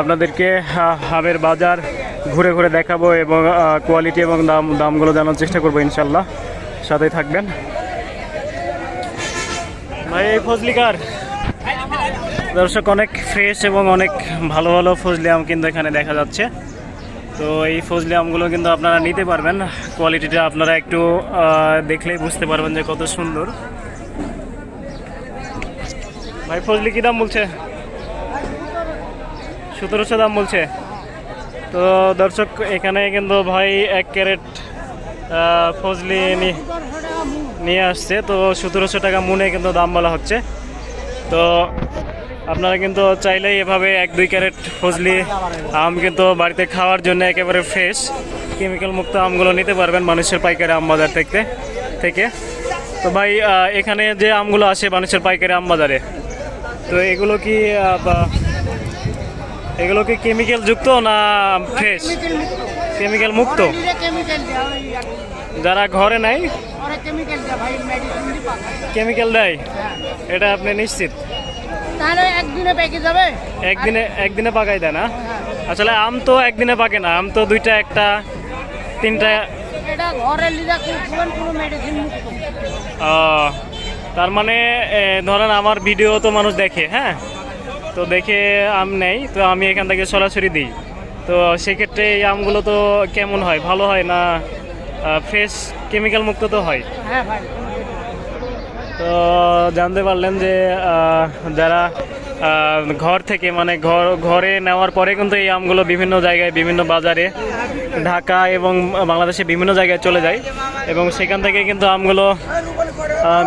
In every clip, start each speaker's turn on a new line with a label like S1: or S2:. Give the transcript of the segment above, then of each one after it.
S1: আপনাদেরকে হাবের বাজার ঘুরে ঘুরে দেখাবো এবং কোয়ালিটি এবং দাম, দামগুলো জানার চেষ্টা করব ইনশাল্লাহ। সাথেই থাকবেন। ভাই, এই ফজলিকার। দর্শক, অনেক ফ্রেশ এবং অনেক ভালো ভালো ফজলি আম কিন্তু এখানে দেখা যাচ্ছে। তো এই ফজলি আমগুলো কিন্তু আপনারা নিতে পারবেন। কোয়ালিটিটা আপনারা একটু দেখলেই বুঝতে পারবেন যে কত সুন্দর। ভাই, ফজলি কি দাম বলছে? সতেরোশো দাম বলছে। তো দর্শক, এখানে কিন্তু ভাই এক ক্যারেট ফজলি নিয়ে আসছে। তো সতেরোশো টাকা মনে কিন্তু দাম বলা হচ্ছে। তো আপনারা কিন্তু চাইলেই এভাবে এক, দুই ক্যারেট ফজলি আম কিন্তু বাড়িতে খাওয়ার জন্য একেবারে ফ্রেশ। কেমিক্যাল মুক্ত আমগুলো নিতে পারবেন মানুষের পাইকারি আম বাজার থেকে থেকে। তো ভাই এখানে যে আমগুলো আসে মানুষের পাইকারি আম বাজারে, তো এগুলো কি এগুলো কি কেমিক্যাল যুক্ত না ফ্রেশ কেমিক্যাল মুক্ত। যারা ঘরে নাই?
S2: কেমিক্যাল দিয়ে
S1: কেমিক্যাল দেয় এটা আপনি নিশ্চিত?
S2: একদিনে পেকে যাবে।
S1: একদিনে একদিনে পাকাই দেয় না? আসলে আম তো একদিনে পাকে না। আম তো দুইটা একটা তিনটা।
S2: এটা ঘরে লিজা কোনো কোনো মেডিসিন মুক্ত।
S1: তার মানে ধরেন আমার ভিডিও তো মানুষ দেখে হ্যাঁ? তো দেখে আম নেই তো আমি এখান থেকে সরাসরি দিই। তো সেক্ষেত্রে এই আমগুলো তো কেমন হয় ভালো হয় না ফ্রেশ কেমিক্যাল মুক্ত তো হয়?
S2: হ্যাঁ
S1: তো জানতে পারলেন যে যারা ঘর থেকে মানে ঘর, ঘরে নেওয়ার পরে কিন্তু এই আমগুলো বিভিন্ন জায়গায়, বিভিন্ন বাজারে, ঢাকা এবং বাংলাদেশে বিভিন্ন জায়গায় চলে যায়। এবং সেখান থেকে কিন্তু আমগুলো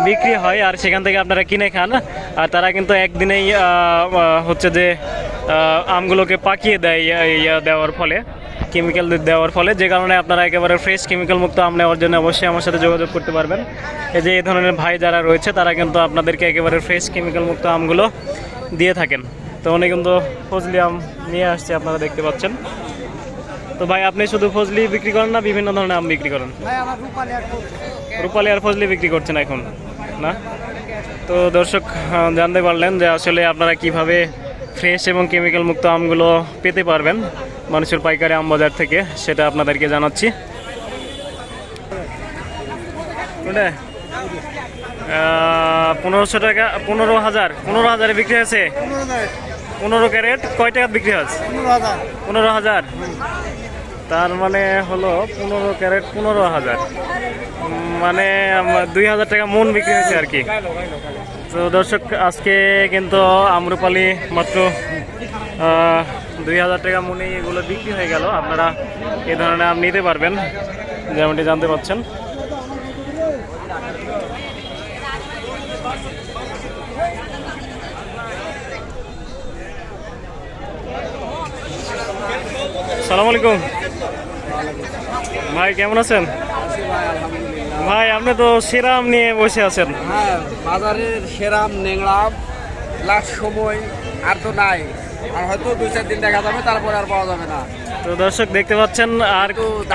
S1: বিক্রি হয় আর সেখান থেকে আপনারা কিনে খান। আর তারা কিন্তু একদিনেই হচ্ছে যে আমগুলোকে পাকিয়ে দেয় ইয়া দেওয়ার ফলে কেমিক্যাল দেওয়ার ফলে। যে কারণে আপনারা একেবারে ফ্রেশ কেমিক্যাল মুক্ত আম নেওয়ার জন্য অবশ্যই আমার সাথে যোগাযোগ করতে পারবেন। এই যে, এই ধরনের ভাই যারা রয়েছে, তারা কিন্তু আপনাদেরকে একেবারে ফ্রেশ কেমিক্যাল মুক্ত আমগুলো দিয়ে থাকেন। তো উনি কিন্তু ফজলি আম নিয়ে আসছে আপনারা দেখতে পাচ্ছেন। তো ভাই আপনি শুধু ফজলি বিক্রি করেন না বিভিন্ন ধরনের আম বিক্রি করেন?
S2: রূপালি আর
S1: ফজলি। বিক্রি করছেন এখন না? তো দর্শক জানতে পারলেন যে আসলে আপনারা কীভাবে ফ্রেশ এবং কেমিক্যাল মুক্ত আমগুলো পেতে পারবেন মানুষের পাইকারি আম বাজার থেকে সেটা আপনাদেরকে জানাচ্ছি। ওটা পনেরোশো টাকা, পনেরো হাজার, পনেরো হাজারে বিক্রি হয়েছে? পনেরো ক্যারেট, কয় টাকা বিক্রি হয়েছে? পনেরো হাজার। তার মানে হলো পনেরো ক্যারেট, পনেরো হাজার। মানে দুই হাজার টাকা মন বিক্রি হয়েছে আর কি। তো দর্শক, আজকে কিন্তু আমরুপালি মাত্র দুই হাজার টাকা মনে এগুলো বিক্রি হয়ে গেল। আপনারা এই ধরনের আম নিতে পারবেন, যেমনটি জানতে পাচ্ছেন। সালাম আলাইকুম। ভাই কেমন আছেন? ভাই আপনি তো সেরাম নিয়ে বসে আছেন।
S3: হ্যাঁ বাজারের সেরাম নেংড়াম লাস্ট সময় আর তো নাই। আর হয়তো দুই চার দিন দেখা যাবে তারপরে আর পাওয়া যাবে না।
S1: তো দর্শক দেখতে পাচ্ছেন আর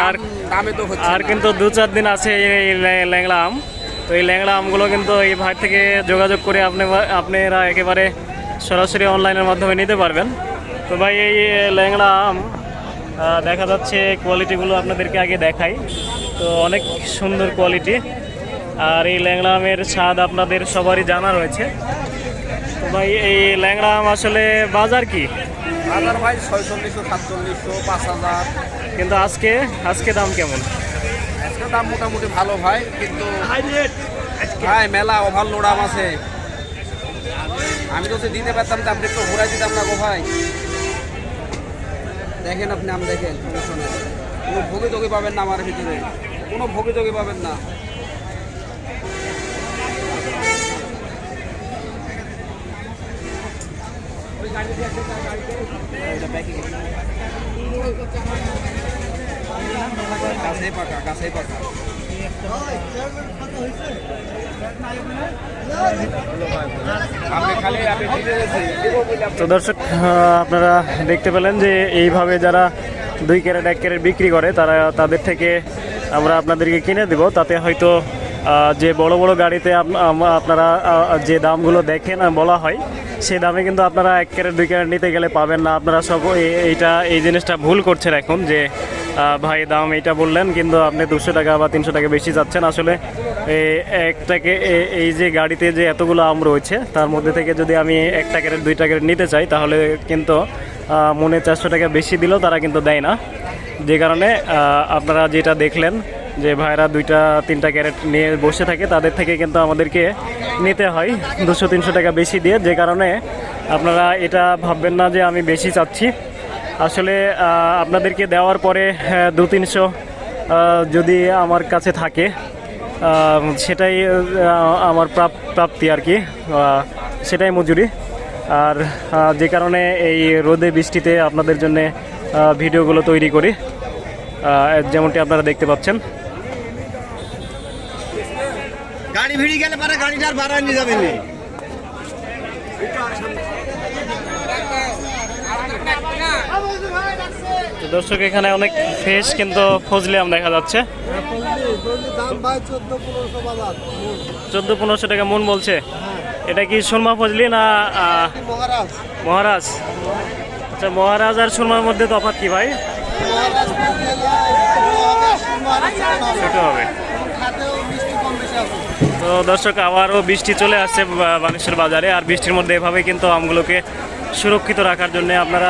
S1: আর
S3: দামে তো
S1: আর কিন্তু দু চার দিন আছে এই ল্যাংড়া আম। তো এই ল্যাংড়া আমগুলো কিন্তু এই ভাই থেকে যোগাযোগ করে আপনি আপনারা একেবারে সরাসরি অনলাইনের মাধ্যমে নিতে পারবেন। তো ভাই এই ল্যাংড়া আম দেখা যাচ্ছে কোয়ালিটিগুলো আপনাদেরকে আগে দেখাই। তো অনেক সুন্দর কোয়ালিটি আর এই ল্যাংড়া আমের স্বাদ আপনাদের সবারই জানা রয়েছে। তো ভাই এই ল্যাংড়া আম আসলে বাজার কি?
S3: বাজার ভাই ছয়চল্লিশশো সাতচল্লিশশো পাঁচ হাজার।
S1: কিন্তু আজকে আজকে দাম কেমন?
S3: আজকে দাম মোটামুটি ভালো ভাই কিন্তু ভাই মেলা ওভারলোড আম আছে। আমি তো দিতে পারতাম তো আপনি একটু ঘোরাই দিতাম না গো ভাই। দেখেন আপনি, আম দেখেন সমস্যা। কোনো ভোগিতোগি পাবেন না আমার ভিতরে। কোনো ভোগিতোগি তোগে পাবেন না। গাছে পাকা গাছে পাকা।
S1: তো দর্শক আপনারা দেখতে পেলেন যে এইভাবে যারা দুই ক্যারেট, এক ক্যারেট বিক্রি করে, তারা তাদের থেকে আমরা আপনাদেরকে কিনে দেব। তাতে হয়তো যে বড় বড় গাড়িতে আপনারা যে দামগুলো দেখেন বলা হয় সেই দামে কিন্তু আপনারা এক ক্যারেট, দুই ক্যারেট নিতে গেলে পাবেন না। আপনারা সব এই- এইটা, এই জিনিসটা ভুল করছেন এখন যে ভাই দাম এইটা বললেন, কিন্তু আপনি দুশো টাকা বা তিনশো টাকা বেশি যাচ্ছেন আসলে একটাকে এই যে গাড়িতে যে এতগুলো আম রয়েছে, তার মধ্যে থেকে যদি আমি একটা ক্যারেট দুই ক্যারেট নিতে চাই, তাহলে কিন্তু মনে চারশো টাকা বেশি দিলেও তারা কিন্তু দেয় না। যে কারণে আপনারা যেটা দেখলেন যে ভাইরা দুইটা তিনটা ক্যারেট নিয়ে বসে থাকে তাদের থেকে কিন্তু আমাদেরকে নিতে হয় দুশো তিনশো টাকা বেশি দিয়ে। যে কারণে আপনারা এটা ভাববেন না যে আমি বেশি চাচ্ছি। আসলে আপনাদেরকে দেওয়ার পরে হ্যাঁ, দু তিনশো যদি আমার কাছে থাকে সেটাই আমার প্রাপ- প্রাপ্তি আর কি সেটাই মজুরি। আর যে কারণে এই রোদে বৃষ্টিতে আপনাদের জন্য ভিডিওগুলো তৈরি করি। যেমনটি আপনারা দেখতে পাচ্ছেন।
S4: গাড়ি ভিড়ি গেলে পরে গাড়িটার ভাড়া নিয়ে যাবেন
S1: তো দর্শক এখানে অনেক ফ্রেশ কিন্তু ফজলি আম দেখা যাচ্ছে। চোদ্দ পনেরোশো টাকা মন বলছে। এটা কি সুরমা ফজলি না মহারাজ? আচ্ছা মহারাজ আর সুরমার মধ্যে তফাৎ কি ভাই? ছোট হবে। তো দর্শক, আবারও বৃষ্টি চলে আসছে বা- বানেশ্বর বাজারে। আর বৃষ্টির মধ্যে এভাবে কিন্তু আমগুলোকে সুরক্ষিত রাখার জন্য আপনারা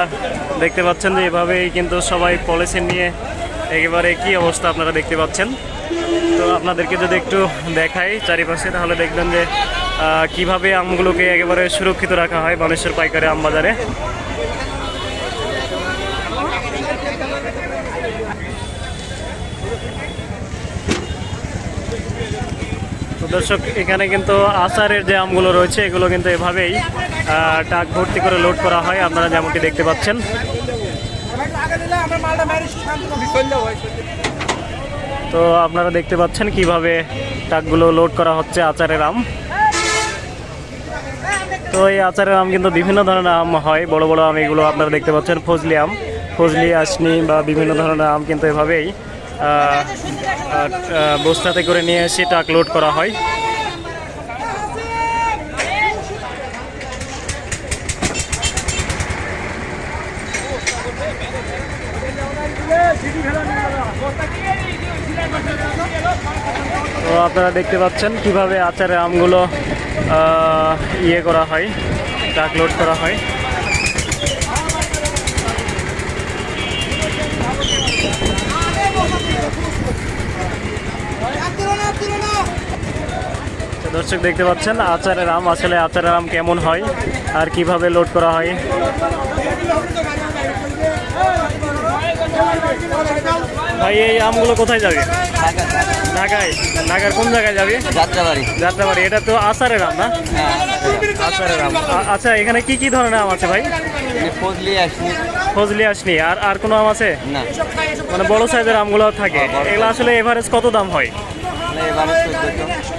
S1: দেখতে পাচ্ছেন যে এভাবেই কিন্তু সবাই পলিসিন নিয়ে একেবারে কি অবস্থা আপনারা দেখতে পাচ্ছেন। তো আপনাদেরকে যদি একটু দেখাই চারিপাশে, তাহলে দেখবেন যে কীভাবে আমগুলোকে একেবারে সুরক্ষিত রাখা হয় বানেশ্বর পাইকারি আম বাজারে তো দর্শক, এখানে কিন্তু আচারের যে আমগুলো রয়েছে, এগুলো কিন্তু এভাবেই টাক ভর্তি করে লোড করা হয়। আপনারা যেমনটি দেখতে পাচ্ছেন। তো আপনারা দেখতে পাচ্ছেন কীভাবে টাকগুলো লোড করা হচ্ছে আচারের আম। তো এই আচারের আম কিন্তু বিভিন্ন ধরনের আম হয়। বড় বড় আম এগুলো আপনারা দেখতে পাচ্ছেন, ফজলি আম, ফজলি আসনি বা বিভিন্ন ধরনের আম কিন্তু এভাবেই বস্তাতে করে নিয়ে এসে টাক লোড করা হয়। তো আপনারা দেখতে পাচ্ছেন কীভাবে আচারের আমগুলো ইয়ে করা হয়, ট্রাক লোড করা হয়। দর্শক দেখতে পাচ্ছেন আচারের আম আসলে আচারের আম কেমন হয় আর কীভাবে লোড করা হয়? ভাই এই আমগুলো কোথায় যাবে? ঢাকায়। ঢাকার কোন জায়গায় যাবে?
S4: যাত্রাবাড়ি।
S1: যাত্রাবাড়ি। এটা তো আচারের আম না? আচারের আম। আচ্ছা এখানে কি কি ধরনের আম আছে ভাই?
S4: ফজলি আসনি।
S1: ফজলি আসনি। আর আর কোনো আম আছে?
S4: না।
S1: মানে বড় সাইজের আমগুলো থাকে। এগুলো আসলে এভারেজ কত দাম হয়?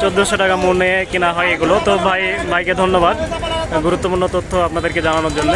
S1: চোদ্দোশো টাকা মনে কেনা হয় এগুলো। তো ভাই, ভাইকে ধন্যবাদ। গুরুত্বপূর্ণ তথ্য আপনাদেরকে জানানোর জন্য।